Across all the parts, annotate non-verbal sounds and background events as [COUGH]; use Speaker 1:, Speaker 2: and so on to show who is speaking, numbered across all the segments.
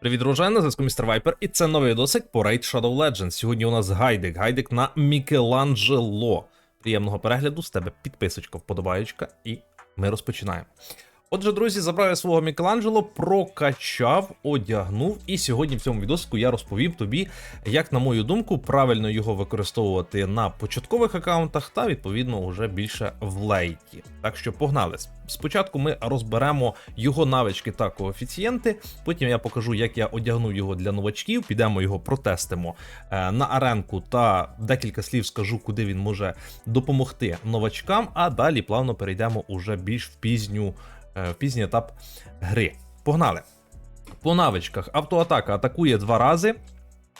Speaker 1: Привіт, дружина, на зв'язку містер Вайпер, і це новий досик по Raid Shadow Legends. Сьогодні у нас гайдик, гайдик на Мікеланджело. Приємного перегляду, з тебе підписочка, вподобаєчка, і ми розпочинаємо. Отже, друзі, забрав я свого Мікеланджело, прокачав, одягнув, і сьогодні в цьому відосику я розповім тобі, як, на мою думку, правильно його використовувати на початкових аккаунтах та, відповідно, вже більше в лейті. Так що погнали. Спочатку ми розберемо його навички та коефіцієнти. Потім я покажу, як я одягнув його для новачків. Підемо його протестимо е, на аренку та декілька слів скажу, куди він може допомогти новачкам. А далі плавно перейдемо уже більш в пізню, в пізній етап гри. Погнали! По навичках автоатака атакує два рази.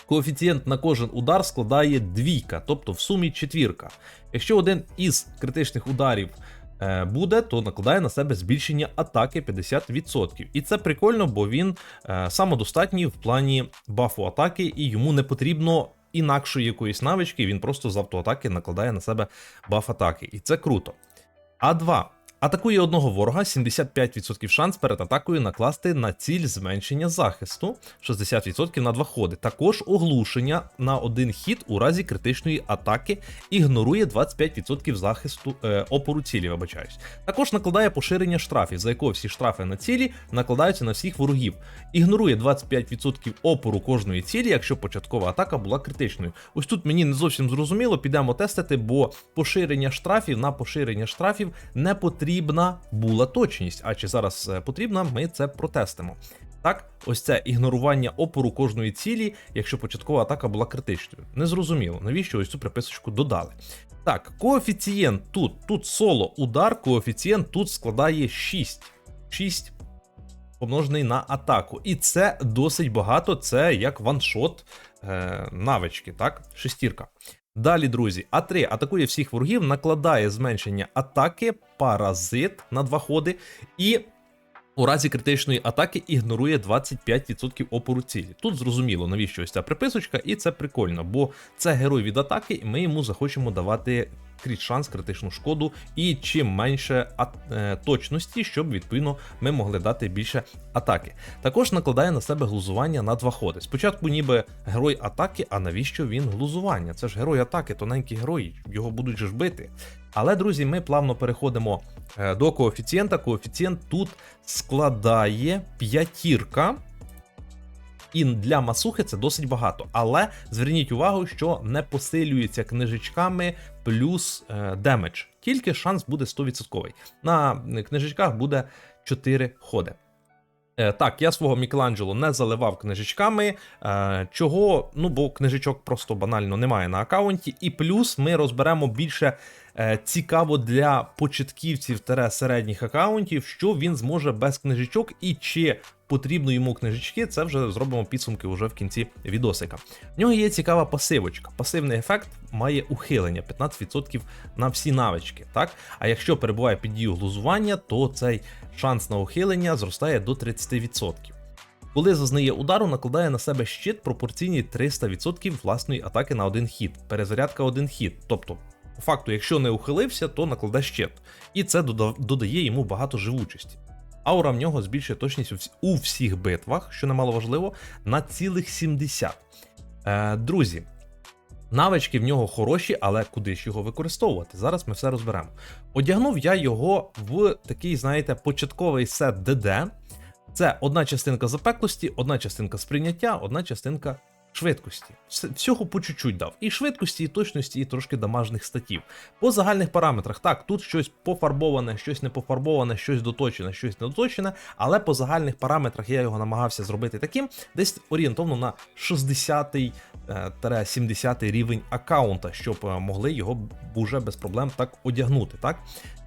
Speaker 1: Коефіцієнт на кожен удар складає двійка, тобто в сумі четвірка. Якщо один із критичних ударів е, буде, то накладає на себе збільшення атаки 50%. І це прикольно, бо він е, самодостатній в плані бафу атаки, і йому не потрібно інакшої якоїсь навички, він просто з автоатаки накладає на себе баф атаки. І це круто. А2. Атакує одного ворога 75% шанс перед атакою накласти на ціль зменшення захисту, 60% на два ходи. Також оглушення на один хід у разі критичної атаки ігнорує 25% захисту е, опору цілі. Вибачаюсь. Також накладає поширення штрафів, за якого всі штрафи на цілі накладаються на всіх ворогів. Ігнорує 25% опору кожної цілі, якщо початкова атака була критичною. Ось тут мені не зовсім зрозуміло, підемо тестити, бо поширення штрафів на поширення штрафів не потрібна була точність. А чи зараз е, потрібна, ми це протестимо. Так, ось це ігнорування опору кожної цілі, якщо початкова атака була критичною. Незрозуміло, навіщо ось цю приписочку додали. Так, коефіцієнт тут, тут соло удар, коефіцієнт тут складає 6. 6 помножений на атаку. І це досить багато, це як ваншот е, навички, так? Шестірка. Далі, друзі, А3 атакує всіх ворогів, накладає зменшення атаки, паразит на два ходи, і у разі критичної атаки ігнорує 25% опору цілі. Тут зрозуміло, навіщо ось ця приписочка, і це прикольно, бо це герой від атаки, і ми йому захочемо давати кріт шанс, критичну шкоду, і чим менше е, точності, щоб відповідно ми могли дати більше атаки. Також накладає на себе глузування на два ходи. Спочатку, ніби герой атаки, а навіщо він глузування? Це ж герой атаки, тоненький герой, його будуть ж бити. Але, друзі, ми плавно переходимо е, до коефіцієнта. Коефіцієнт тут складає п'ятірка. І для масухи це досить багато. Але зверніть увагу, що не посилюється книжечками плюс е, демедж. Тільки шанс буде 100%. На книжечках буде 4 ходи. Е, так, я свого Мікеланджело не заливав книжечками. Е, чого? Ну, бо книжечок просто банально немає на аккаунті. І плюс ми розберемо більше е, цікаво для початківців середніх аккаунтів, що він зможе без книжечок і чи потрібно йому книжечки, це вже зробимо підсумки вже в кінці відосика. В нього є цікава пасивочка. Пасивний ефект має ухилення 15% на всі навички. Так? А якщо перебуває під дію глузування, то цей шанс на ухилення зростає до 30%. Коли зазнає удару, накладає на себе щит пропорційний 300% власної атаки на один хід. Перезарядка один хід. Тобто, по факту, якщо не ухилився, то накладе щит. І це додає йому багато живучості. Аура в нього збільшує точність у всіх битвах, що немало важливо, на цілих 70. Е, друзі, навички в нього хороші, але куди ж його використовувати? Зараз ми все розберемо. Одягнув я його в такий, знаєте, початковий сет ДД. Це одна частинка запеклості, одна частинка сприйняття, одна частинка швидкості. Всього по чуть-чуть дав. І швидкості, і точності, і трошки дамажних статів. По загальних параметрах, так, тут щось пофарбоване, щось не пофарбоване, щось доточене, щось не доточене, але по загальних параметрах я його намагався зробити таким, десь орієнтовно на 60-й е, тере 70 рівень аккаунта, щоб е, могли його б уже без проблем так одягнути. Так?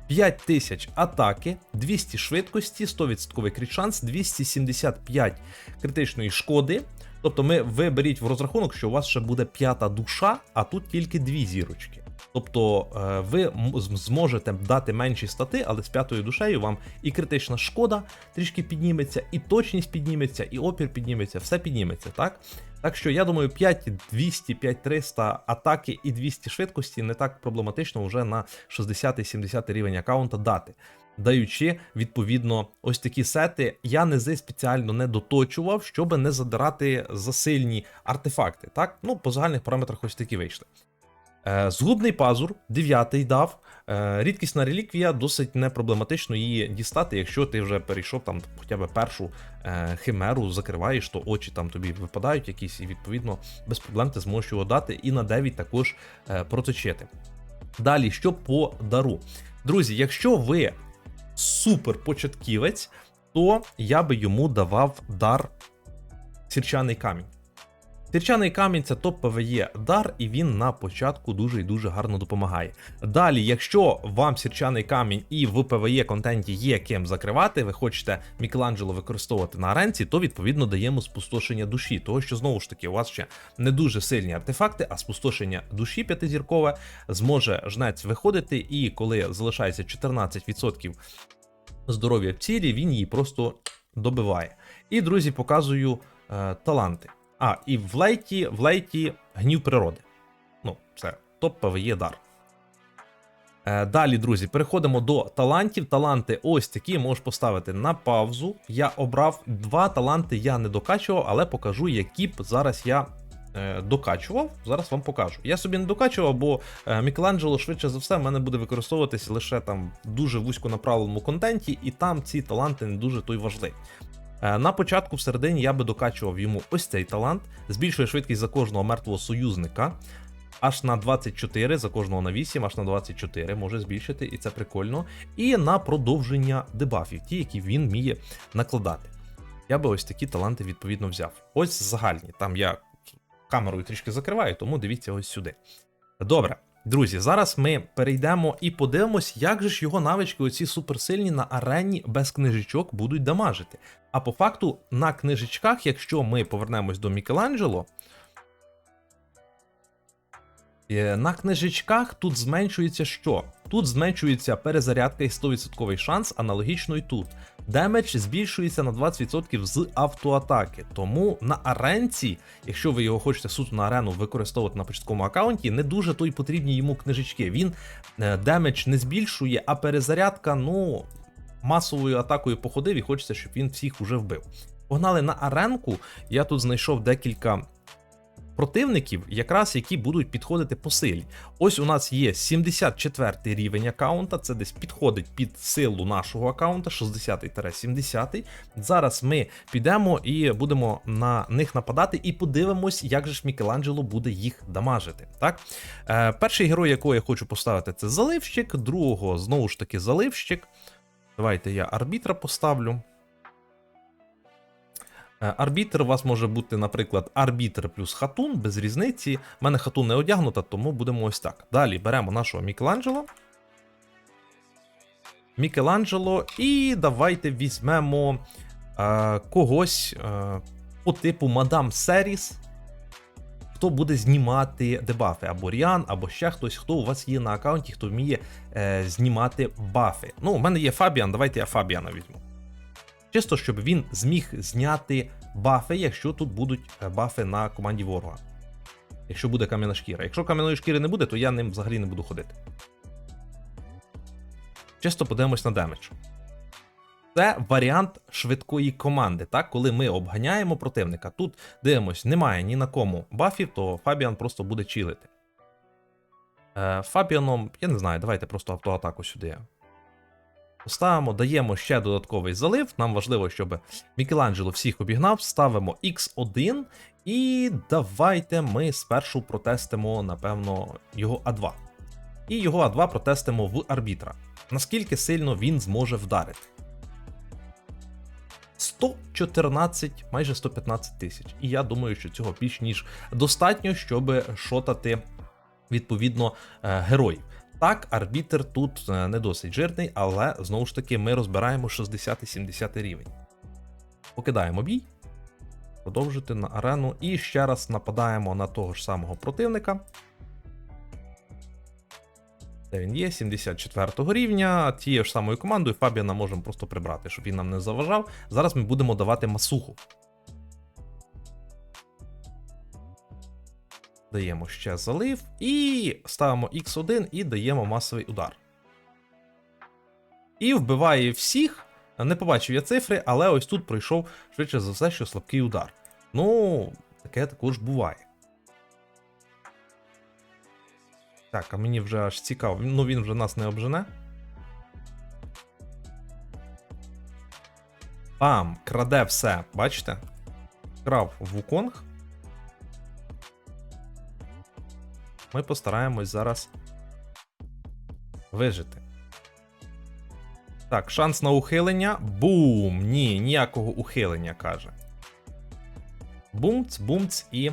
Speaker 1: 5000 атаки, 200 швидкості, 100% крит шанс, 275 критичної шкоди. Тобто ми ви беріть в розрахунок, що у вас ще буде п'ята душа, а тут тільки дві зірочки. Тобто е, ви зможете дати менші стати, але з п'ятою душею вам і критична шкода трішки підніметься, і точність підніметься, і опір підніметься, все підніметься, так? Так що я думаю, 5200, 5300 атаки і 200 швидкості не так проблематично вже на 60-70 рівень аккаунта дати. Даючи відповідно ось такі сети, я низи спеціально не доточував, щоб не задирати засильні артефакти. Так, ну по загальних параметрах ось такі вийшли. Е, Згубний пазур, дев'ятий дав. Е, Рідкісна реліквія, досить непроблематично її дістати, якщо ти вже перейшов там хоча б першу е, химеру, закриваєш, то очі там тобі випадають якісь, і відповідно без проблем ти зможеш його дати і на 9 також проточити. Далі, що по дару. Друзі, якщо ви супер початківець, то я би йому давав дар сірчаний камінь. Сірчаний камінь це топ ПВЕ дар, і він на початку дуже і дуже гарно допомагає. Далі, якщо вам сірчаний камінь і в ПВЕ контенті є ким закривати, ви хочете Мікеланджело використовувати на аренці, то відповідно даємо спустошення душі. Того що знову ж таки у вас ще не дуже сильні артефакти, а спустошення душі п'ятизіркове зможе жнець виходити, і коли залишається 14% здоров'я в цілі, він її просто добиває. І, друзі, показую е, таланти. А, і в лейті, в лейті гнів природи. Ну, це топ ПВЕ дар. Е, далі, друзі, переходимо до талантів. Таланти ось такі можеш поставити на паузу. Я обрав два таланти, я не докачував, але покажу, які б зараз я е, докачував. Зараз вам покажу. Я собі не докачував, бо е, Мікеланджело швидше за все в мене буде використовуватись лише там дуже вузьконаправленому контенті, і там ці таланти не дуже той важливі. Е, На початку всередині я би докачував йому ось цей талант, збільшує швидкість за кожного мертвого союзника. Аж на 24, за кожного на 8, аж на 24 може збільшити, і це прикольно. І на продовження дебафів, ті, які він вміє накладати. Я би ось такі таланти відповідно взяв. Ось загальні. Там я камерою трішки закриваю, тому дивіться ось сюди. Добре, друзі, зараз ми перейдемо і подивимось, як же ж його навички, оці суперсильні на арені без книжечок будуть дамажити. А по факту на книжечках, якщо ми повернемось до Мікеланджело, е, на книжечках тут зменшується що? Тут зменшується перезарядка і 100% шанс, аналогічно і тут. Демедж збільшується на 20% з автоатаки. Тому на аренці, якщо ви його хочете суто на арену використовувати на початковому аккаунті, не дуже то й потрібні йому книжечки. Він е, демедж не збільшує, а перезарядка, ну, масовою атакою походив і хочеться, щоб він всіх уже вбив. Погнали на аренку. Я тут знайшов декілька противників, якраз які будуть підходити по силі. Ось у нас є 74 рівень аккаунта, це десь підходить під силу нашого аккаунта, 60-70. Зараз ми підемо і будемо на них нападати, і подивимось, як же ж Мікеланджело буде їх дамажити. Так? Е, перший герой, якого я хочу поставити, це заливщик, другого знову ж таки заливщик. Давайте я арбітра поставлю. Е, Арбітр у вас може бути, наприклад, арбітр плюс хатун, без різниці. У мене хатун не одягнута, тому будемо ось так. Далі беремо нашого Мікеланджело. Мікеланджело, і давайте візьмемо е, когось е, по типу Мадам Серіс, хто буде знімати дебафи, або Ріан, або ще хтось, хто у вас є на аккаунті, хто вміє е, знімати бафи. Ну, у мене є Фабіан, давайте я Фабіана візьму. Чисто, щоб він зміг зняти бафи, якщо тут будуть е, бафи на команді ворога. Якщо буде кам'яна шкіра. Якщо кам'яної шкіри не буде, то я ним взагалі не буду ходити. Чисто подивимось на демедж. Це варіант швидкої команди, так? коли ми обганяємо противника. Тут дивимось, немає ні на кому бафів, то Фабіан просто буде чилити. Е, Фабіаном, я не знаю, давайте просто автоатаку сюди. Ставимо, даємо ще додатковий залив. Нам важливо, щоб Мікеланджело всіх обігнав. Ставимо X1. І давайте ми спершу протестимо, напевно, його А2. І його А2 протестимо в арбітра. Наскільки сильно він зможе вдарити. 114, майже 115 тисяч. І я думаю, що цього більш ніж достатньо, щоб шотати відповідно е, героїв. Так, арбітр тут е, не досить жирний, але знову ж таки ми розбираємо 60-70 рівень. Покидаємо бій, продовжити на арену і ще раз нападаємо на того ж самого противника. Де він є, 74 рівня. Тією ж самою командою Фабіана можемо просто прибрати, щоб він нам не заважав. Зараз ми будемо давати масуху. Даємо ще залив. І ставимо X1 і даємо масовий удар. І вбиває всіх. Не побачив я цифри, але ось тут пройшов швидше за все, що слабкий удар. Ну, таке також буває. Так, а мені вже аж цікаво. Ну він вже нас не обжене. Бам! Краде все, бачите? Крав Вуконг. Ми постараємось зараз вижити. Так, шанс на ухилення. Бум! Ні, ніякого ухилення, каже. Бумц, бумц, і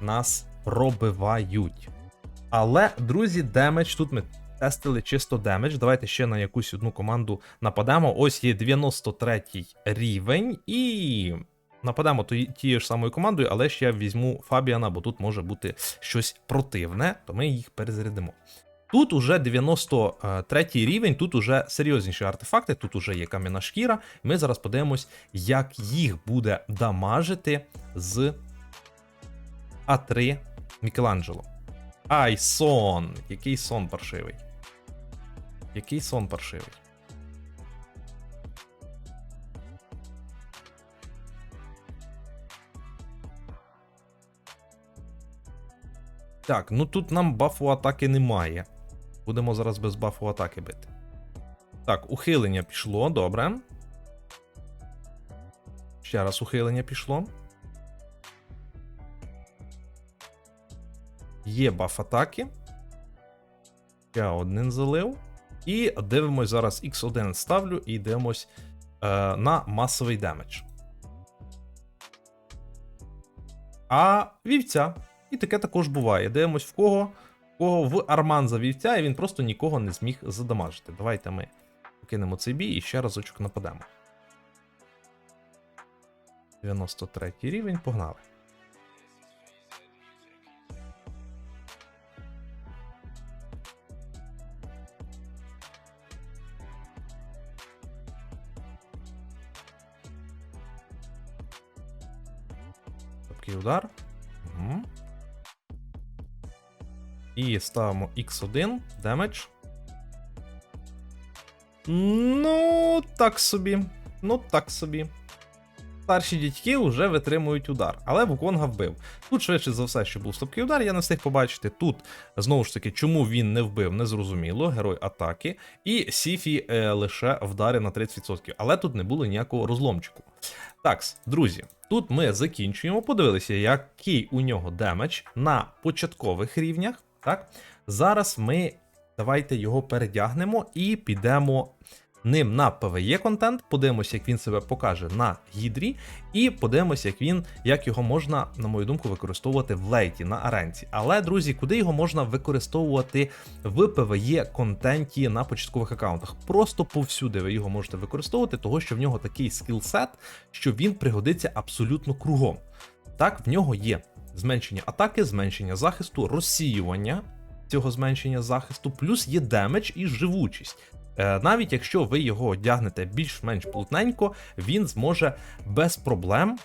Speaker 1: нас пробивають. Але, друзі, демедж тут ми тестили чисто демедж. Давайте ще на якусь одну команду нападемо. Ось є 93 рівень, і нападемо тією ж самою командою, але ще я візьму Фабіана, бо тут може бути щось противне, то ми їх перезарядимо. Тут уже 93 рівень, тут уже серйозніші артефакти, тут уже є кам'яна шкіра. Ми зараз подивимось, як їх буде дамажити з А3 Мікеланджело. Ай, сон! Який сон паршивий. Який сон паршивий. Так, ну тут нам бафу атаки немає. Будемо зараз без бафу атаки бити. Так, ухилення пішло, добре. Ще раз ухилення пішло. Є баф атаки. Ще один залив. І дивимось зараз X1 ставлю і дивимось е, на масовий демедж. А вівця. І таке також буває. Дивимось в кого. В кого в Арман за вівця, і він просто нікого не зміг задамажити. Давайте ми покинемо цей бій і ще разочок нападемо. 93 рівень, погнали. Такий удар. І ставимо X1 демедж. Ну, так собі. Ну, так собі. Старші дядьки вже витримують удар, але Вуконга вбив. Тут швидше за все, що був слабкий удар, я не встиг побачити. Тут, знову ж таки, чому він не вбив, незрозуміло. Герой атаки. І Сіфі е, лише вдарив на 30%. Але тут не було ніякого розломчику. Так, друзі, тут ми закінчуємо. Подивилися, який у нього демедж на початкових рівнях. Так, зараз ми давайте його передягнемо і підемо ним на PvE контент. Подивимося, як він себе покаже на гідрі, і подивимося, як він, як його можна, на мою думку, використовувати в лейті на аренці. Але, друзі, куди його можна використовувати в PvE контенті на початкових аккаунтах? Просто повсюди ви його можете використовувати, того що в нього такий скілсет, що він пригодиться абсолютно кругом. Так, в нього є зменшення атаки, зменшення захисту, розсіювання цього зменшення захисту, плюс є демедж і живучість. Е, Навіть якщо ви його одягнете більш-менш плотненько, він зможе без проблем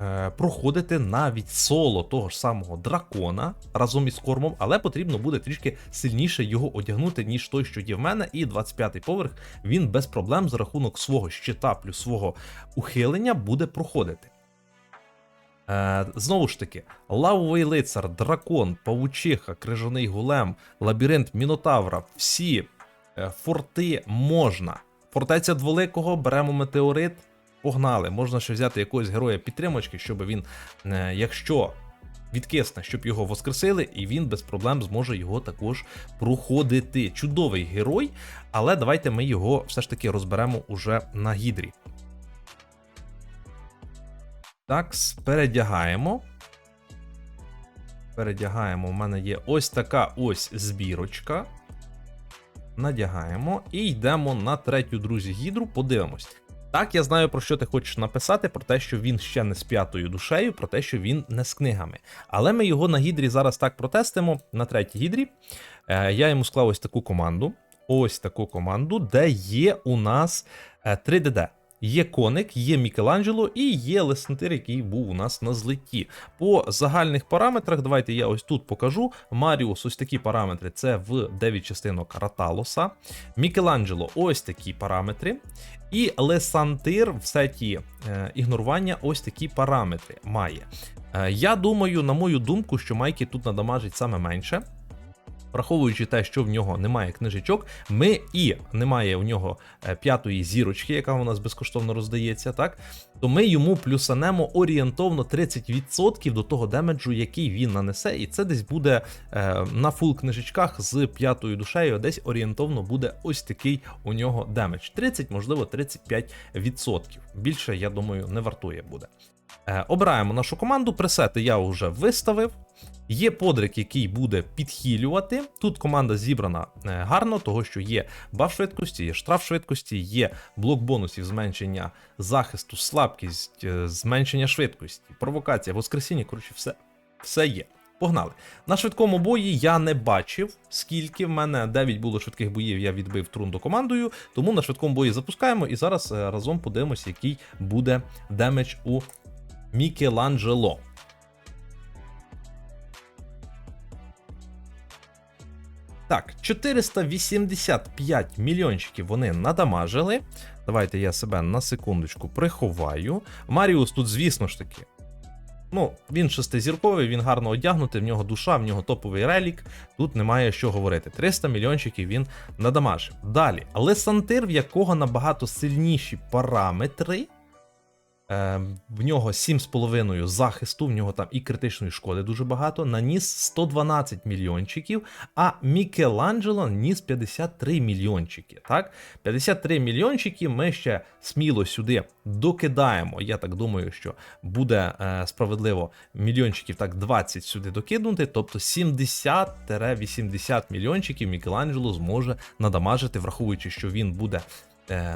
Speaker 1: е, проходити навіть соло того ж самого дракона разом із кормом, але потрібно буде трішки сильніше його одягнути, ніж той, що є в мене, і 25-й поверх він без проблем за рахунок свого щита плюс свого ухилення буде проходити. Е, знову ж таки, лавовий лицар, дракон, павучиха, крижаний голем, лабіринт Мінотавра, всі е, форти можна. Фортеця дволикого, беремо метеорит, погнали. Можна ще взяти якогось героя підтримочки, щоб він, е, якщо відкисне, щоб його воскресили, і він без проблем зможе його також проходити. Чудовий герой, але давайте ми його все ж таки розберемо уже на гідрі. Так, передягаємо. Передягаємо. У мене є ось така ось збірочка. Надягаємо і йдемо на третю, друзі, гідру. Подивимось. Так, я знаю, про що ти хочеш написати, про те, що він ще не з п'ятою душею, про те, що він не з книгами. Але ми його на гідрі зараз так протестимо. На третій гідрі. Е, я йому склав ось таку команду. Ось таку команду, де є у нас е, 3DD. Є Коник, є Мікеланджело і є Лесентир, який був у нас на злеті. По загальних параметрах, давайте я ось тут покажу. Маріус, ось такі параметри це в 9 частинок Раталоса. Мікеланджело, ось такі параметри. І Лесантир в сеті е, ігнорування ось такі параметри має. Е, я думаю, на мою думку, що Майки тут надамажить саме менше. Враховуючи те, що в нього немає книжечок, ми і немає у нього е, п'ятої зірочки, яка у нас безкоштовно роздається, так то ми йому плюсанемо орієнтовно 30% до того демеджу, який він нанесе, і це десь буде е, на фул книжечках з п'ятою душею, десь орієнтовно буде ось такий у нього демедж. 30, можливо, 35%. Більше, я думаю, не вартує буде. Е, обираємо нашу команду. Пресети я вже виставив. Є подрик, який буде підхилювати. Тут команда зібрана е, гарно, того що є баф швидкості, є штраф швидкості, є блок бонусів зменшення захисту, слабкість, е, зменшення швидкості, провокація, воскресіння. Коротше, все, все є. Погнали. На швидкому бої я не бачив, скільки в мене 9 було швидких боїв, я відбив трунду командою. Тому на швидкому бої запускаємо і зараз разом подивимося, який буде демедж у Мікеланджело. Так, 485 мільйончиків вони надамажили. Давайте я себе на секундочку приховаю. Маріус тут, звісно ж таки. Ну, він шестизірковий, він гарно одягнутий, в нього душа, в нього топовий релік. Тут немає що говорити. 300 мільйончиків він надамажив. Далі, Лесантир, в якого набагато сильніші параметри. Е, в нього 7,5 захисту, в нього там і критичної шкоди дуже багато. Наніс 112 мільйончиків, а Мікеланджело ніс 53 мільйончики. Так, 53 мільйончики ми ще сміло сюди докидаємо. Я так думаю, що буде е, справедливо мільйончиків так 20 сюди докинути. Тобто 70-80 мільйончиків Мікеланджело зможе надамажити, враховуючи, що він буде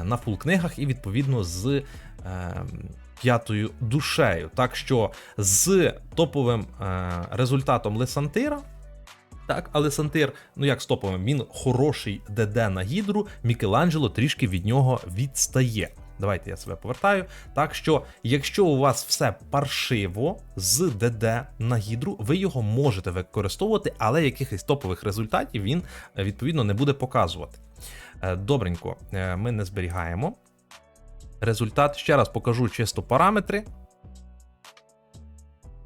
Speaker 1: на фул книгах і відповідно з е, п'ятою душею. Так що з топовим е, результатом Лесантира. Так, але Сантир, ну як з топовим, він хороший ДД на гідру, Мікеланджело трішки від нього відстає. Давайте я себе повертаю. Так що, якщо у вас все паршиво з ДД на гідру, ви його можете використовувати, але якихось топових результатів він е, відповідно не буде показувати. Е, Добренько, е, ми не зберігаємо. Результат ще раз покажу чисто параметри.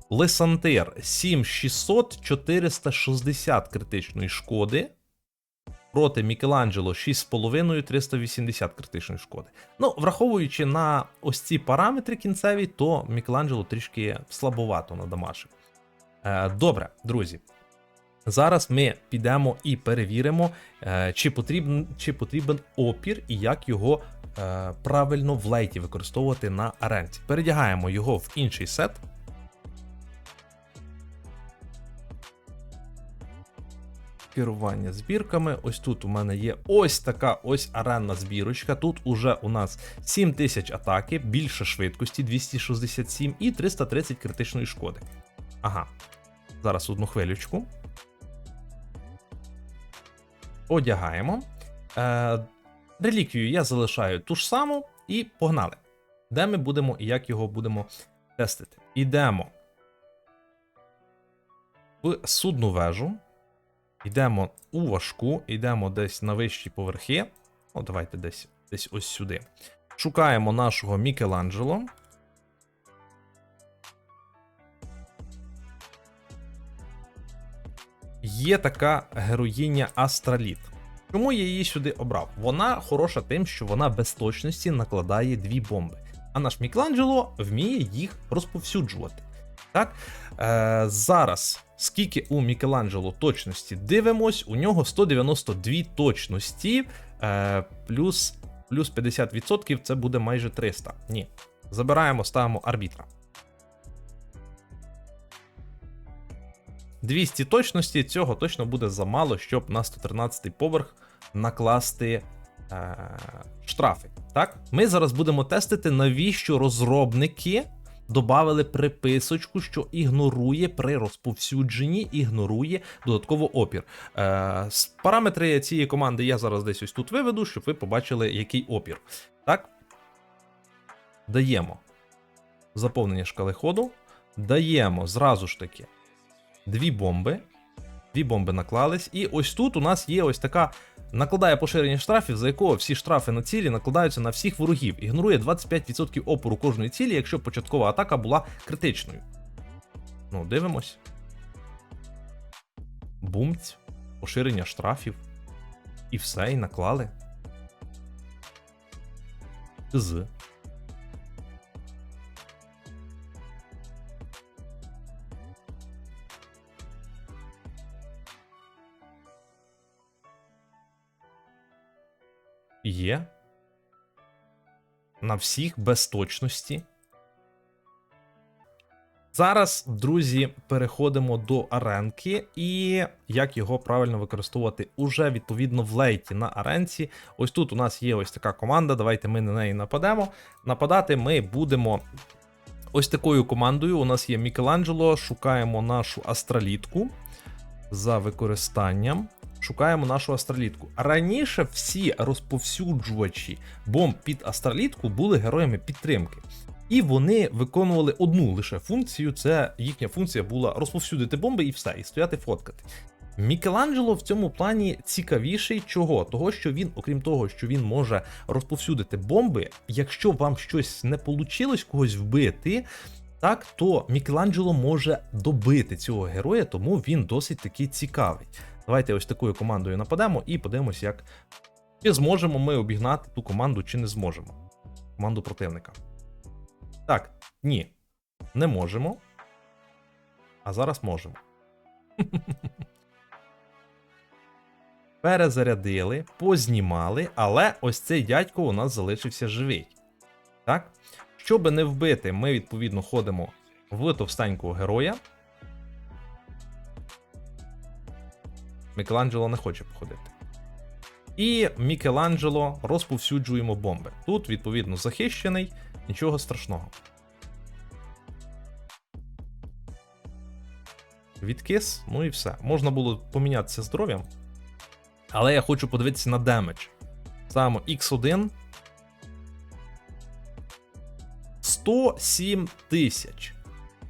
Speaker 1: Лесантир 7600 460 критичної шкоди. Проти Мікеланджело 6,5 380 критичної шкоди. Ну, враховуючи на ось ці параметри кінцеві, то Мікеланджело трішки слабовато надамашив. Е, добре, друзі. Зараз ми підемо і перевіримо, е, чи потрібен, чи потрібен опір і як його е, правильно в лейті використовувати на аренці. Передягаємо його в інший сет. Керування збірками. Ось тут у мене є ось така ось аренна збірочка. Тут уже у нас 7000 атаки, більше швидкості 267 і 330 критичної шкоди. Ага. Зараз одну хвилючку. Одягаємо. Е, реліквію я залишаю ту ж саму і погнали. Де ми будемо і як його будемо тестити? Ідемо в судну вежу. Йдемо у важку, йдемо десь на вищі поверхи. О, давайте десь, десь ось сюди. Шукаємо нашого Мікеланджело. Є така героїня Астраліт. Чому я її сюди обрав? Вона хороша тим, що вона без точності накладає дві бомби. А наш Мікеланджело вміє їх розповсюджувати. Так? Е, зараз, скільки у Мікеланджело точності дивимось, у нього 192 точності, е, плюс, плюс 50% це буде майже 300. Ні. Забираємо, ставимо арбітра. 200 точності цього точно буде замало, щоб на 113 поверх накласти е, штрафи. Так, ми зараз будемо тестити, навіщо розробники додали приписочку, що ігнорує при розповсюдженні, ігнорує додатково опір. Е, параметри цієї команди я зараз десь ось тут виведу, щоб ви побачили, який опір. Так. даємо заповнення шкали ходу, даємо зразу ж таки дві бомби. Дві бомби наклались, і ось тут у нас є ось така накладає поширення штрафів, за якого всі штрафи на цілі накладаються на всіх ворогів. Ігнорує 25% опору кожної цілі, якщо початкова атака була критичною. Ну, дивимось. Бумць, поширення штрафів. І все, і наклали. З. Є. На всіх без точності. Зараз, друзі, переходимо до аренки, і як його правильно використовувати уже відповідно в лейті на аренці. Ось тут у нас є ось така команда. Давайте ми на неї нападемо. Нападати ми будемо ось такою командою. У нас є Мікеланджело, шукаємо нашу астралітку за використанням. Шукаємо нашу астралітку. Раніше всі розповсюджувачі бомб під астралітку були героями підтримки. І вони виконували одну лише функцію. Це їхня функція була розповсюдити бомби і все, і стояти фоткати. Мікеланджело в цьому плані цікавіший чого? Того, що він, окрім того, що він може розповсюдити бомби, якщо вам щось не вийшло когось вбити, так, то Мікеланджело може добити цього героя, тому він досить таки цікавий. Давайте ось такою командою нападемо і подивимось, як чи зможемо ми обігнати ту команду, чи не зможемо. Команду противника. Так, ні, не можемо. А зараз можемо. [LAUGHS] Перезарядили, познімали, але ось цей дядько у нас залишився живий. Так? Щоби не вбити, ми відповідно ходимо в товстенького героя. Мікеланджело не хоче походити. І Мікеланджело розповсюджуємо бомби. Тут, відповідно, захищений, нічого страшного. Відкис, ну і все. Можна було помінятися здоров'ям. Але я хочу подивитися на демедж. Ставимо X1. 107 тисяч.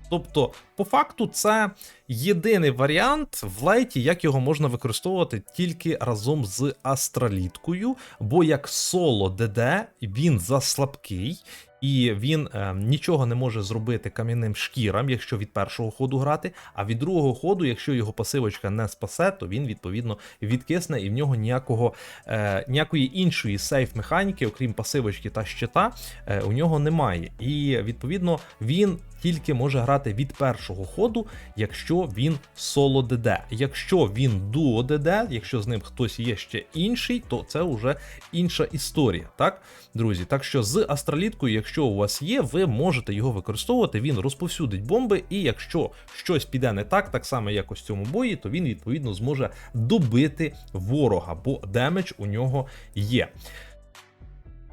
Speaker 1: Тобто, по факту, це єдиний варіант в лейті, як його можна використовувати тільки разом з астраліткою, бо як соло ДД він заслабкий. І він е, нічого не може зробити кам'яним шкірам, якщо від першого ходу грати. А від другого ходу, якщо його пасивочка не спасе, то він відповідно відкисне і в нього ніякого е, ніякої іншої сейф механіки, окрім пасивочки та щита, е, у нього немає. І відповідно він тільки може грати від першого ходу, якщо він соло ДД. Якщо він дуо ДД, якщо з ним хтось є ще інший, то це вже інша історія. Так, друзі? Так що з астраліткою, якщо у вас є, ви можете його використовувати. Він розповсюдить бомби, і якщо щось піде не так, так само як ось в цьому бої, то він відповідно зможе добити ворога, бо демедж у нього є.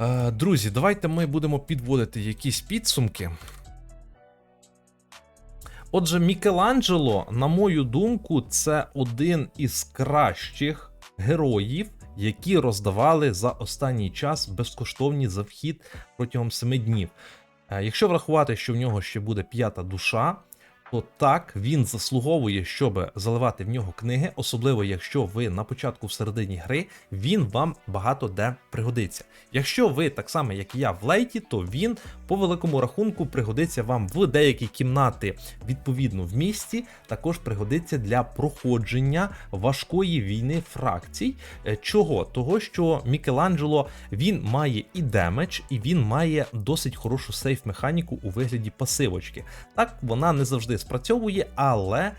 Speaker 1: Е, Друзі, давайте ми будемо підводити якісь підсумки. Отже, Мікеланджело, на мою думку, це один із кращих героїв, які роздавали за останній час безкоштовні за вхід протягом 7 днів. Е, Якщо врахувати, що в нього ще буде п'ята душа, то так він заслуговує, щоб заливати в нього книги, особливо якщо ви на початку в середині гри, він вам багато де пригодиться. Якщо ви так само, як і я в лейті, то він по великому рахунку пригодиться вам в деякі кімнати відповідно в місті. Також пригодиться для проходження важкої війни фракцій. Е, Чого? Того, що Мікеланджело він має і демедж, і він має досить хорошу сейф механіку у вигляді пасивочки. Так, вона не завжди спрацьовує, але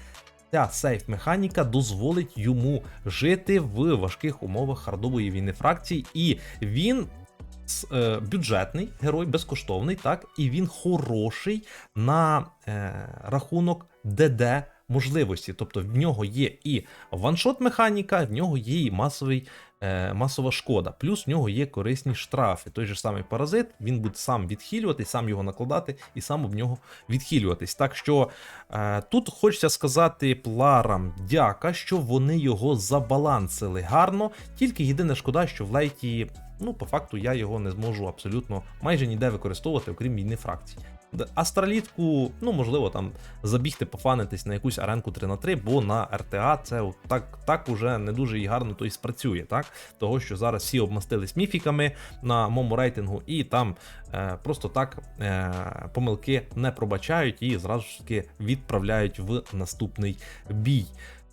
Speaker 1: ця сейф механіка дозволить йому жити в важких умовах хардової війни фракцій, і він. е, Бюджетний герой, безкоштовний, так, і він хороший на е, рахунок ДД можливості. Тобто в нього є і ваншот механіка, в нього є і масовий, масова шкода. Плюс в нього є корисні штрафи. Той же самий паразит, він буде сам відхилюватись, сам його накладати і сам об нього відхилюватись. Так що е, тут хочеться сказати пларам дяка, що вони його забалансили гарно. Тільки єдине шкода, що в лейті. ну, по факту, я його не зможу абсолютно майже ніде використовувати, окрім війни фракцій. Астралітку, ну можливо, там забігти, пофанитись на якусь аренку 3 на 3 бо на РТА це так, так уже не дуже і гарно то і спрацює, так? Того, що зараз всі обмастились міфіками на моєму рейтингу, і там е, просто так е, помилки не пробачають і зразу ж таки відправляють в наступний бій.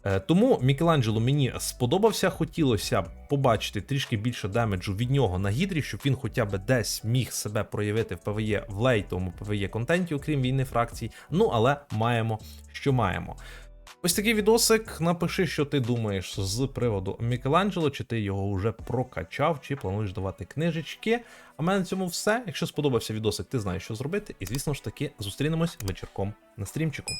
Speaker 1: Е, Тому Мікеланджело мені сподобався. Хотілося б побачити трішки більше демеджу від нього на гідрі, щоб він хоча б десь міг себе проявити в ПВЄ в лейтовому ПВЄ контенті, окрім війни фракцій. Ну але маємо, що маємо. Ось такий відосик. Напиши, що ти думаєш з приводу Мікеланджело, чи ти його вже прокачав, чи плануєш давати книжечки. А в мене на цьому все. Якщо сподобався відосик, ти знаєш, що зробити. І звісно ж таки зустрінемось вечірком на стрімчику.